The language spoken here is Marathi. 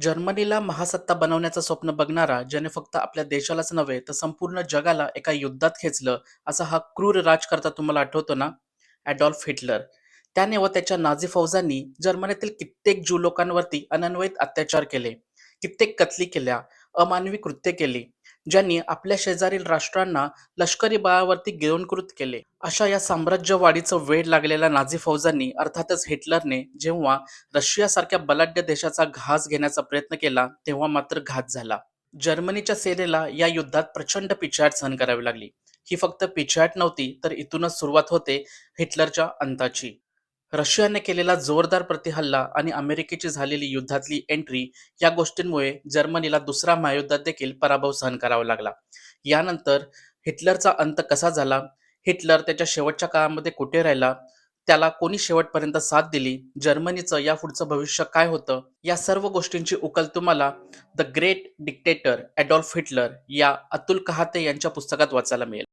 जर्मनीला महासत्ता बनवण्याचं स्वप्न बघणारा ज्याने फक्त आपल्या देशालाच नव्हे तर संपूर्ण जगाला एका युद्धात खेचलं असा हा क्रूर राजकर्ता तुम्हाला आठवतो ना? Adolf Hitler. त्याने व त्याच्या नाझी फौजांनी जर्मनीतील कित्येक ज्यू लोकांवरती अनन्वयित अत्याचार केले कित्येक कत्ली केल्या अमानवी कृत्य केली. ज्यांनी आपल्या शेजारील राष्ट्रांना लष्करी बळावरती गिळंकृत केले. अशा या साम्राज्यवाडीचं वेळ लागलेल्या नाझी फौजांनी अर्थातच हिटलरने जेव्हा रशियासारख्या बलाढ्य देशाचा घास घेण्याचा प्रयत्न केला तेव्हा मात्र घात झाला. जर्मनीच्या सेनेला या युद्धात प्रचंड पिछाट सहन करावी लागली. ही फक्त पिछाट नव्हती तर इथूनच सुरुवात होते हिटलरच्या अंताची. रशियाने केलेला जोरदार प्रतिहल्ला आणि अमेरिकेची झालेली युद्धातली एंट्री या गोष्टींमुळे जर्मनीला दुसरा महायुद्धात देखील पराभव सहन करावा लागला. यानंतर हिटलरचा अंत कसा झाला? हिटलर त्याच्या शेवटच्या काळामध्ये कुठे राहिला? त्याला कोणी शेवटपर्यंत साथ दिली? जर्मनीचं या पुढचं भविष्य काय होतं? या सर्व गोष्टींची उकल तुम्हाला the great dictator Adolf Hitler या अतुल कहाते यांच्या पुस्तकात वाचायला मिळेल.